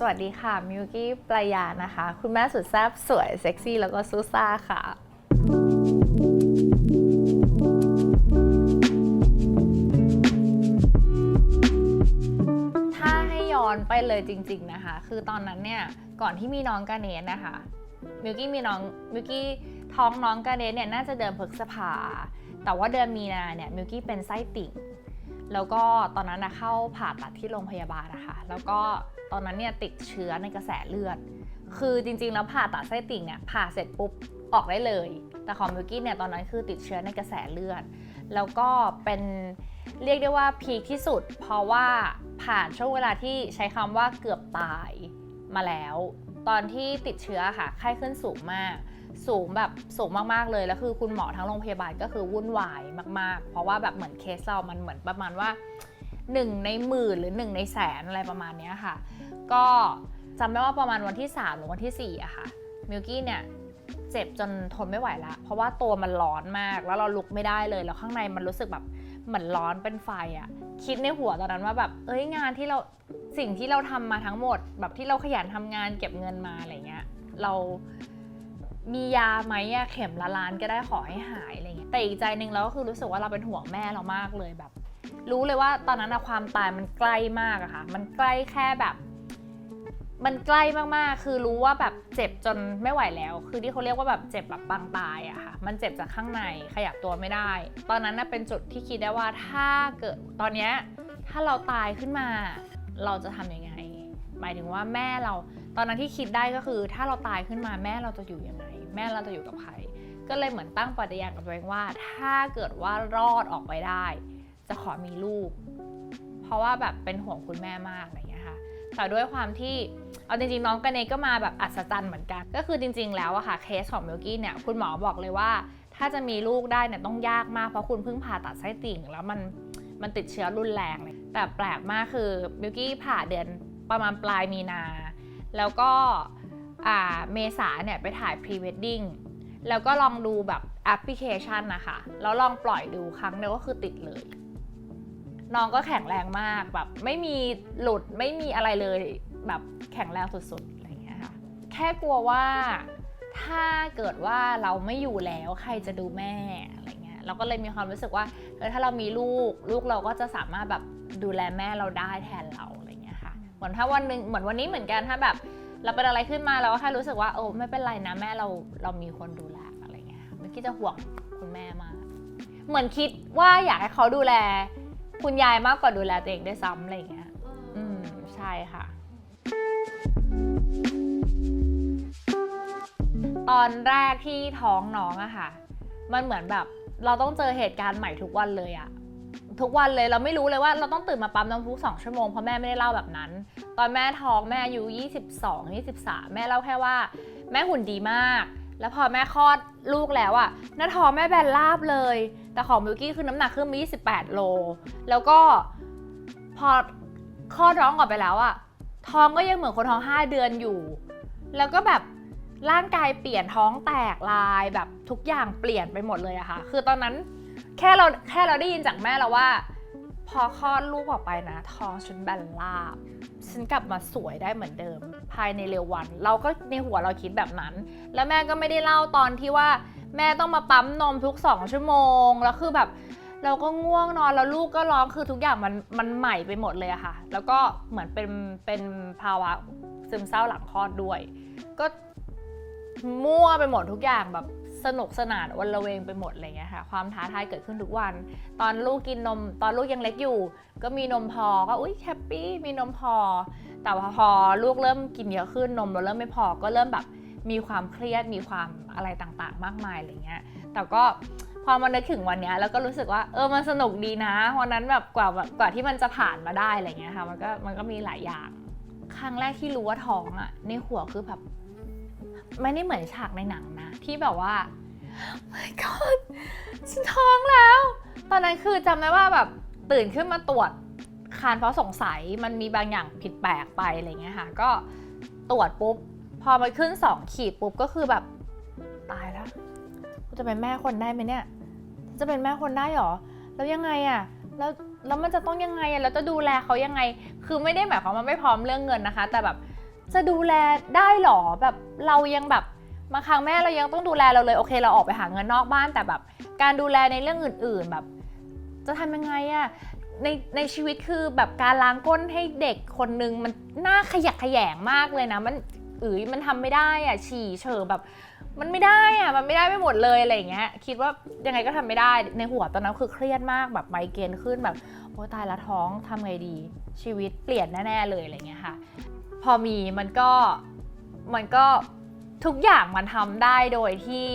สวัสดีค่ะ มิวกี้ปรายานะคะ คุณแม่สุดแซ่บสวย เซ็กซี่ แล้วก็ซูซ่าค่ะ ถ้าให้ย้อนไปเลยจริง ๆนะคะ คือตอนนั้นเนี่ย ก่อนที่มีน้องกาเนสนะคะ มิวกี้มีน้อง มิวกี้ท้องน้องกาเนสเนี่ย น่าจะเดือนพฤษภา แต่ว่าเดือนมีนาเนี่ย มิวกี้เป็นไส้ติ่ง แล้วก็ตอนนั้นนะเข้าผ่าตัดที่โรงพยาบาลนะคะแล้วก็ตอนนั้นเนี่ยติดเชื้อในกระแสเลือด คือจริงๆแล้วผ่าตัดไส้ติ่งเนี่ยผ่าเสร็จปุ๊บออกได้เลย แต่ของมิวกี้เนี่ยตอนนั้นคือติดเชื้อในกระแสเลือด แล้วก็เป็นเรียกได้ว่าพีคที่สุด เพราะว่าผ่านช่วงเวลาที่ใช้คำว่าเกือบตายมาแล้ว ตอนที่ติดเชื้อค่ะ ไข้ขึ้นสูงมาก สูงแบบสูงมากๆเลย แล้วคือคุณหมอทั้งโรงพยาบาลก็คือวุ่นวายมากๆ เพราะว่าแบบเหมือนเคสเรา มันเหมือนประมาณว่าหนึ่งในหมื่นหรือหนึ่งในแสนอะไรประมาณนี้ค่ะ ก็จำได้ว่าประมาณวันที่ 3 หรือวันที่4อะค่ะ มิลกี้เนี่ยเจ็บจนทนไม่ไหวละ เพราะว่าตัวมันร้อนมาก แล้วเราลุกไม่ได้เลย แล้วข้างในมันรู้สึกแบบ เหมือนร้อนเป็นไฟอะคิดในหัวตอนนั้นว่าแบบ เอ้ยงานที่เราสิ่งที่เราทำมาทั้งหมด แบบที่เราขยันทำงานเก็บเงินมาอะไรเงี้ย เรามียาไหมอะเข็มละล้านก็ได้ขอให้หายอะไรเงี้ยแต่อีกใจหนึ่งเราก็คือรู้สึกว่าเราเป็นห่วงแม่เรามากเลยแบบ รู้เลยว่าตอนนั้นอะความตายมันใกล้มากอะค่ะ มันใกล้แค่แบบ มันใกล้มากๆ คือรู้ว่าแบบเจ็บจนไม่ไหวแล้ว คือที่เขาเรียกว่าแบบเจ็บแบบปางตายอะค่ะ มันเจ็บจากข้างในขยับตัวไม่ได้ ตอนนั้นน่ะเป็นจุดที่คิดได้ว่าถ้าเกิดตอนเนี้ยถ้าเราตายขึ้นมา เราจะทำยังไง หมายถึงว่าแม่เรา ตอนนั้นที่คิดได้ก็คือ ถ้าเราตายขึ้นมาแม่เราจะอยู่ยังไง แม่เราจะอยู่กับใคร ก็เลยเหมือนตั้งปฏิญาณกับตัวเองว่า ถ้าเกิดว่ารอดออกไปได้ จะขอมีลูก เพราะว่าแบบเป็นห่วงคุณแม่มากอะไรอย่างเงี้ย แต่ด้วยความที่เอาจริงๆน้องกันเองก็มาแบบอัศจรรย์เหมือนกัน ก็คือจริง ๆ แล้วอะค่ะเคสของมิลกี้เนี่ยคุณหมอบอกเลยว่า ถ้าจะมีลูกได้เนี่ยต้องยากมากเพราะคุณเพิ่งผ่าตัดไส้ติ่ง แล้วมันมันติดเชื้อรุนแรงเลยแต่แปลกมากคือมิลกี้ผ่าเดือนประมาณปลายมีนา แล้วก็อ่าเมษาเนี่ยไปถ่ายพรีเวดดิ้งแล้วก็ลองดูแบบแอปพลิเคชันนะคะ แล้วลองปล่อยดูครั้งเดียวก็คือติดเลย น้องก็แข็งแรงมากแบบไม่มีหลุดไม่มีอะไรเลยแบบแข็งแรงสุดๆอะไรอย่างเงี้ยค่ะแค่กลัวว่าถ้าเกิดว่าเราไม่อยู่แล้วใครจะดูแม่อะไรเงี้ยเราก็เลยมีความรู้สึกว่าเออถ้าเรามีลูกลูกเราก็จะสามารถแบบดูแลแม่เราได้แทนเราอะไรเงี้ยค่ะเหมือนถ้าวันนึงเหมือนวันนี้เหมือนกันถ้าแบบเราเป็นอะไรขึ้นมาเราก็แค่รู้สึกว่าโอ้ไม่เป็นไรนะแม่เราเรามีคนดูแลอะไรเงี้ยค่ะเมื่อกี้จะห่วงคุณแม่มากเหมือนคิดว่าอยากให้เขาดูแล คุณยายมากกว่าดูแลตัวเองด้วยซ้ำอะไรอย่างเงี้ย อืมใช่ค่ะ ตอนแรกที่ท้องน้องอะค่ะ มันเหมือนแบบเราต้องเจอเหตุการณ์ใหม่ทุกวันเลยอะทุกวันเลยเราไม่รู้เลยว่าเราต้องตื่นมาปั๊มน้ำพุสองชั่วโมงเพราะแม่ไม่ได้เล่าแบบนั้น ตอนแม่ท้องแม่อายุ22 23 แม่เล่าแค่ว่า แม่หุ่นดีมาก แล้วพอแม่คลอดลูกแล้วอะหน้าท้องแม่แบนราบเลย แต่ของมิวกี้คือน้ำหนักขึ้นมา28 โล แล้วก็พอคลอดร้องออกไปแล้วอะท้องก็ยังเหมือนคนท้อง 5 เดือนอยู่ แล้วก็แบบร่างกายเปลี่ยนท้องแตกลายแบบทุกอย่างเปลี่ยนไปหมดเลยอะค่ะ คือตอนนั้นแค่เราแค่เราได้ยินจากแม่แล้วว่า พอคลอดลูกออกไปนะ ท้องฉันแบนราบฉันกลับมาสวยได้เหมือนเดิม ภายในเร็ววัน เราก็ในหัวเราคิดแบบนั้น แล้วแม่ก็ไม่ได้เล่าตอนที่ว่า แม่ต้องมาปั๊มนมทุกสองชั่วโมง แล้วคือแบบเราก็ง่วงนอนแล้วลูกก็ร้องคือทุกอย่างมันมันใหม่ไปหมดเลยอะค่ะ แล้วก็เหมือนเป็นเป็นภาวะซึมเศร้าหลังคลอดด้วย ก็มั่วไปหมดทุกอย่างแบบสนุกสนานวันละเวงไปหมดอะไรเงี้ยค่ะ ความท้าทายเกิดขึ้นทุกวัน ตอนลูกกินนม ตอนลูกยังเล็กอยู่ ก็มีนมพอก็อุ้ยแฮปปี้มีนมพอ แต่ว่าพอลูกเริ่มกินเยอะขึ้นนมเราเริ่มไม่พอก็เริ่มแบบ มีความเครียดมีความอะไรต่างๆ มากมายอะไรเงี้ยแต่ก็พอมานึกถึงวันเนี้ยแล้วก็รู้สึกว่าเออมันสนุกดีนะวันนั้นแบบกว่าแบบกว่าที่มันจะผ่านมาได้อะไรเงี้ยค่ะมันก็มันก็มีหลายอย่าง ครั้งแรกที่รู้ว่าท้องอะในหัวคือแบบไม่ได้เหมือนฉากในหนังนะ ที่แบบว่า my god ฉันท้องแล้ว ตอนนั้นคือจำได้ว่าแบบตื่นขึ้นมาตรวจคานเพราะสงสัยมันมีบางอย่างผิดแปลกไปอะไรเงี้ยค่ะก็ตรวจปุ๊บ อมันขึ้นสองขีดปุ๊บก็คือแบบตายแล้วกูจะเป็นแม่คนได้ไหมเนี่ย จะเป็นแม่คนได้หรอ แล้วยังไงอะแล้วแล้วมันจะต้องยังไงอะแล้วจะดูแลเขายังไง คือไม่ได้หมายความว่าไม่พร้อมเรื่องเงินนะคะ แต่แบบจะดูแลได้หรอแบบเรายังแบบบางครั้งแม่เรายังต้องดูแลเราเลยโอเค เราออกไปหาเงินนอกบ้านแต่แบบ การดูแลในเรื่องอื่น ๆแบบ จะทำยังไงอะในในชีวิตคือแบบการล้างก้นให้เด็กคนนึงมันน่าขยักขยงมากเลยนะมัน เอ๋ยมันทำไม่ได้อะฉี่เฉอแบบ มันไม่ได้อะมันไม่ได้ไม่หมดเลยอะไรอย่างเงี้ย คิดว่ายังไงก็ทำไม่ได้ในหัวตอนนั้นคือเครียดมากแบบไมเกรนขึ้นแบบโอ้ตายละท้องทำไงดี ชีวิตเปลี่ยนแน่ๆเลยอะไรเงี้ยค่ะ พอมีมันก็มันก็ทุกอย่างมันทำได้โดยที่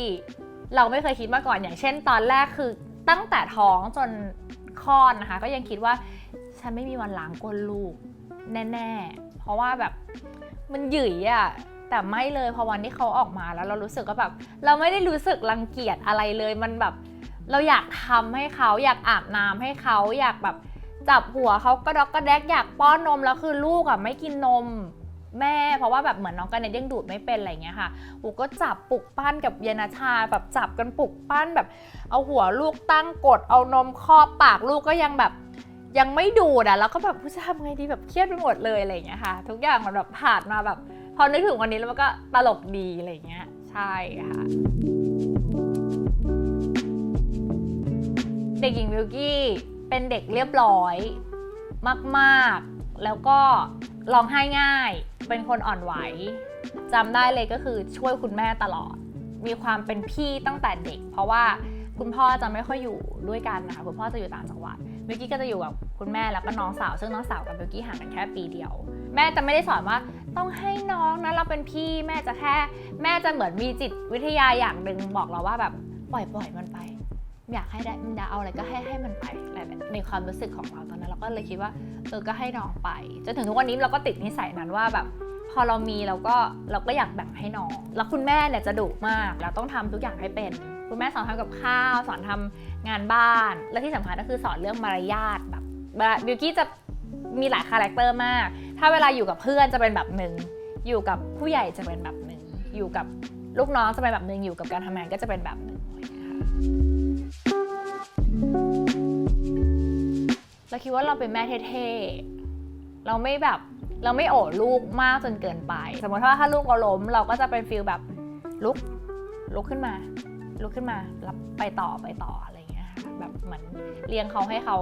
เราไม่เคยคิดมาก่อนอย่างเช่น ตอนแรกคือตั้งแต่ท้องจนคลอดนะคะ ก็ยังคิดว่าฉันไม่มีวันล้างก้นลูกแน่ ๆ เพราะว่าแบบ มันหยิ่ยอะแต่ไม่เลยพอวันที่เขาออกมาแล้วเรารู้สึกว่าแบบ เราไม่ได้รู้สึกรังเกียจอะไรเลยมันแบบ เราอยากทำให้เขาอยากอาบน้ำให้เขาอยากแบบจับหัวเขากระดอกกระแดกอยากป้อนนมแล้วคือลูกอะไม่กินนมแม่เพราะว่าแบบเหมือนน้องกันเนี่ยยังดูดไม่เป็นอะไรเงี้ยค่ะอูก็จับปลุกปั้นกับเยนาชาแบบจับกันปลุกปั้นแบบ เอาหัวลูกตั้งกดเอานมครอบปากลูกก็ยังแบบ ยังไม่ดูดอะแล้วก็แบบผู้จะทำไงดีแบบเครียดไปหมดเลยอะไรเงี้ยค่ะ ทุกอย่างมันแบบผ่านมาแบบ พอนึกถึงวันนี้แล้วมันก็ตลกดีอะไรเงี้ย ใช่ค่ะเด็กหญิงวิวกี้เป็นเด็กเรียบร้อยมากๆ แล้วก็ร้องไห้ง่าย เป็นคนอ่อนไหวจำได้เลยก็คือช่วยคุณแม่ตลอด มีความเป็นพี่ตั้งแต่เด็ก เพราะว่าคุณพ่อจะไม่ค่อยอยู่ด้วยกันนะคะคุณพ่อจะอยู่ต่างจังหวัด วิวกี้ก็จะอยู่กับคุณแม่แล้วก็น้องสาว ซึ่งน้องสาวกับวิวกี้ห่างกันแค่ปีเดียว แม่จะไม่ได้สอนว่าต้องให้น้องนะเราเป็นพี่แม่จะแค่ แม่จะเหมือนมีจิตวิทยาอย่างหนึ่งบอกเราว่าแบบปล่อยปล่อยมันไป อยากให้ได้มันจะเอาอะไรก็ให้ให้มันไปอะไรแบบในความรู้สึกของเราตอนนั้นเราก็เลยคิดว่าเออก็ให้น้องไปจนถึงทุกวันนี้เราก็ติดนิสัยนั้นว่าแบบพอเรามีเราก็เราก็อยากแบ่งให้น้อง แล้วคุณแม่เนี่ยจะดุมาก เราต้องทำทุกอย่างให้เป็น คุณแม่สอนทำกับข้าว สอนทำงานบ้าน และที่สำคัญก็คือสอนเรื่องมารยาทแบบบิวกี้จะมีหลายคาแรคเตอร์มาก ถ้าเวลาอยู่กับเพื่อนจะเป็นแบบหนึ่ง อยู่กับผู้ใหญ่จะเป็นแบบหนึ่ง อยู่กับลูกน้องจะเป็นแบบหนึ่ง อยู่กับการทำงานก็จะเป็นแบบหนึ่งอะไรอย่างเงี้ยค่ะเราคิดว่าเราเป็นแม่เท่ๆ เราไม่แบบเราไม่โอบลูกมากจนเกินไป สมมติว่าถ้าลูกเราล้ม เราก็จะเป็นฟิลแบบลุกลุกขึ้นมา ลุกขึ้นมาแล้วไปต่อไปต่ออะไรอย่างเงี้ยค่ะแบบเหมือนเลี้ยงเขาให้เขา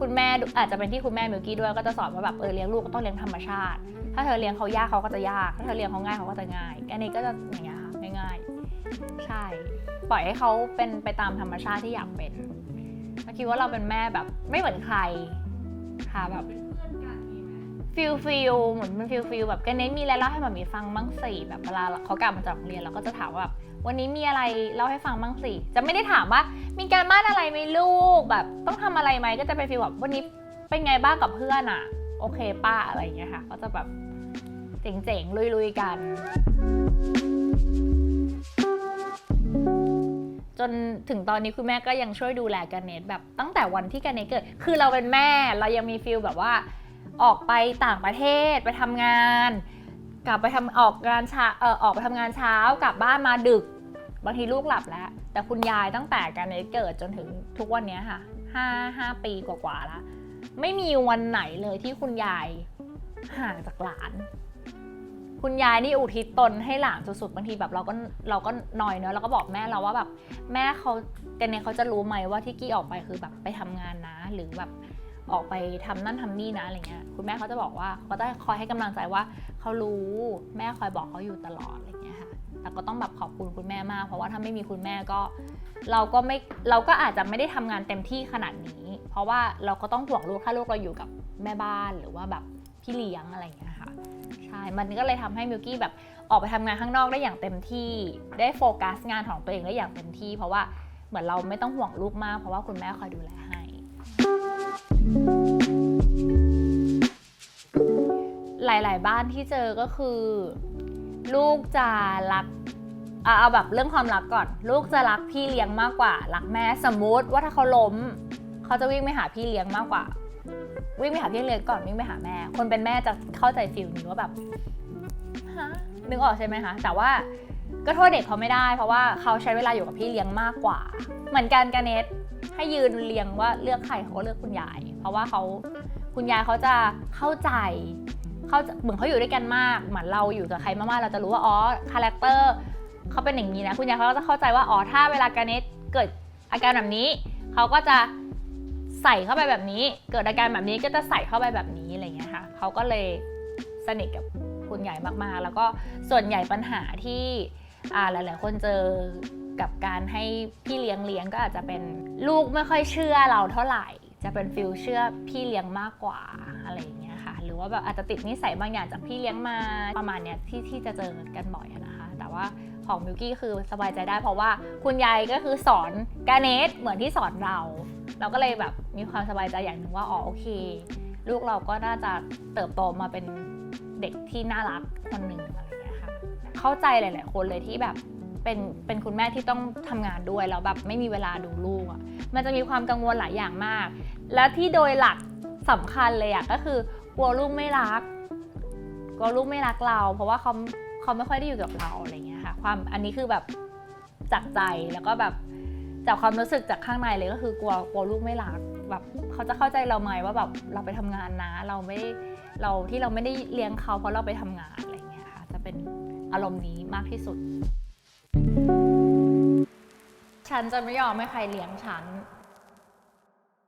คุณแม่อาจจะเป็นที่คุณแม่มิวกี้ด้วยก็จะสอนว่าแบบเออเลี้ยงลูกก็ต้องเลี้ยงธรรมชาติ ถ้าเธอเลี้ยงเขายากเขาก็จะยากถ้าเธอเลี้ยงเขาง่ายเขาก็จะง่ายอันนี้ก็จะอย่างเงี้ยค่ะง่ายๆ ใช่ ปล่อยให้เขาเป็นไปตามธรรมชาติที่อยากเป็นเราคิดว่าเราเป็นแม่แบบไม่เหมือนใครค่ะแบบ ฟิลฟิลเหมือนเป็นฟิลฟิลแบบกันเน้นมีอะไรเล่าให้แบบมีฟังบ้างสิแบบเวลาเขากลับมาจากโรงเรียนเราก็จะถามว่าแบบวันนี้มีอะไรเล่าให้ฟังบ้างสิจะไม่ได้ถามว่า มีการบ้านอะไรไหมลูกแบบต้องทำอะไรไหมก็จะเป็นฟิลแบบวันนี้เป็นไงบ้างกับเพื่อนอะโอเคป้าอะไรอย่างเงี้ยค่ะ ก็จะแบบเจ๋งๆลุยๆกัน จนถึงตอนนี้คุณแม่ก็ยังช่วยดูแลกันเนตแบบตั้งแต่วันที่กันเนตเกิด คือเราเป็นแม่เรายังมีฟิลแบบว่า ออกไปต่างประเทศไปทำงาน กลับไปทำออกงานเช้าเออออกไปทำงานเช้ากลับบ้านมาดึก บางทีลูกหลับแล้ว แต่คุณยายตั้งแต่กันเนเกิดจนถึงทุกวันนี้ค่ะห้าห้าปีกว่าๆแล้วไม่มีวันไหนเลยที่คุณยายห่างจากหลาน คุณยายนี่อุทิศตนให้หลานสุดๆบางทีแบบเราก็เราก็นอยเนอะเราก็บอกแม่เราว่าแบบ แม่เขากันเนี่ยเขาจะรู้ไหมว่าที่กี้ออกไปคือแบบไปทำงานนะ หรือแบบ ออกไปทำนั่นทำนี่นะอะไรเงี้ยคุณแม่เขาจะบอกว่าเขาจะคอยให้กำลังใจว่าเขารู้แม่คอยบอกเขาอยู่ตลอดอะไรเงี้ยค่ะแต่ก็ต้องแบบขอบคุณคุณแม่มาก เพราะว่าถ้าไม่มีคุณแม่ก็เราก็ไม่เราก็อาจจะไม่ได้ทำงานเต็มที่ขนาดนี้ เพราะว่าเราก็ต้องห่วงลูกถ้าลูกเราอยู่กับแม่บ้านหรือว่าแบบพี่เลี้ยงอะไรอย่างเงี้ยค่ะใช่มันก็เลยทำให้มิวกี้แบบออกไปทำงานข้างนอกได้อย่างเต็มที่ ได้โฟกัสงานของตัวเองได้อย่างเต็มที่ เพราะว่าเหมือนเราไม่ต้องห่วงลูกมากเพราะว่าคุณแม่คอยดูแลให้ หลายๆ บ้านที่เจอก็คือ ลูกจะรักเอาแบบเรื่องความรักก่อน ลูกจะรักพี่เลี้ยงมากกว่า รักแม่สมมุติว่าถ้าเขาล้ม เขาจะวิ่งไปหาพี่เลี้ยงมากกว่า วิ่งไปหาพี่เลี้ยงก่อนวิ่งไปหาแม่ คนเป็นแม่จะเข้าใจฟิลนี้ว่าแบบฮะนึกออกใช่ไหมคะแต่ว่าก็โทษเด็กเขาไม่ได้ เพราะว่าเขาใช้เวลาอยู่กับพี่เลี้ยงมากกว่า เหมือนกันกันเนต ให้ยืนเรียงว่าเลือกใครเขาก็เลือกคุณยาย เพราะว่าเขาคุณยายเขาจะเข้าใจเขาเหมือนเขาอยู่ด้วยกันมากเหมือนเราอยู่กับใครมากๆเราจะรู้ว่าอ๋อคาแรคเตอร์เขาเป็นอย่างนี้นะคุณยายเขาก็จะเข้าใจว่าอ๋อถ้าเวลาการเนตเกิดอาการแบบนี้เขาก็จะใส่เข้าไปแบบนี้ เกิดอาการแบบนี้ก็จะใส่เข้าไปแบบนี้อะไรอย่างเงี้ยค่ะเขาก็เลยสนิทกับคุณใหญ่มากๆ แล้วก็ส่วนใหญ่ปัญหาที่หลาย ๆ คนเจอ กับการให้พี่เลี้ยงเลี้ยงก็อาจจะเป็นลูกไม่ค่อยเชื่อเราเท่าไหร่ จะเป็นฟิลเชื่อพี่เลี้ยงมากกว่าอะไรอย่างเงี้ยค่ะ หรือว่าแบบอาจจะติดนิสัยบางอย่างจากพี่เลี้ยงมาประมาณเนี้ยที่ที่จะเจอกันบ่อยนะคะ แต่ว่าของมิวกี้คือสบายใจได้เพราะว่าคุณยายก็คือสอนกาเนสเหมือนที่สอนเรา เราก็เลยแบบมีความสบายใจอย่างหนึ่งว่าอ๋อโอเค ลูกเราก็น่าจะเติบโตมาเป็นเด็กที่น่ารักคนหนึ่งอะไรอย่างเงี้ยค่ะเข้าใจหลาย ๆ คนเลยที่แบบ เป็นเป็นคุณแม่ที่ต้องทำงานด้วยแล้วแบบไม่มีเวลาดูลูกอะ่ะมันจะมีความกังวลหลายอย่างมาก และที่โดยหลักสำคัญเลยอะ่ะก็คือกลัวลูกไม่รักกลัวลูกไม่รักเรา เพราะว่าเขาเขาไม่ค่อยได้อยู่กับเราอะไรเงี้ยค่ะ ความอันนี้คือแบบจากใจแล้วก็แบบจากความรู้สึกจากข้างในเลยก็คือกลัวกลัวลูกไม่รักแบบเขาจะเข้าใจเราไหมว่าแบบเราไปทำงานนะ เราไม่เราที่เราไม่ได้เลี้ยงเขาเพราะเราไปทำงานอะไรเงี้ยค่ะจะเป็นอารมณ์นี้มากที่สุด ฉันจะไม่ยอมให้ใครเลี้ยงฉัน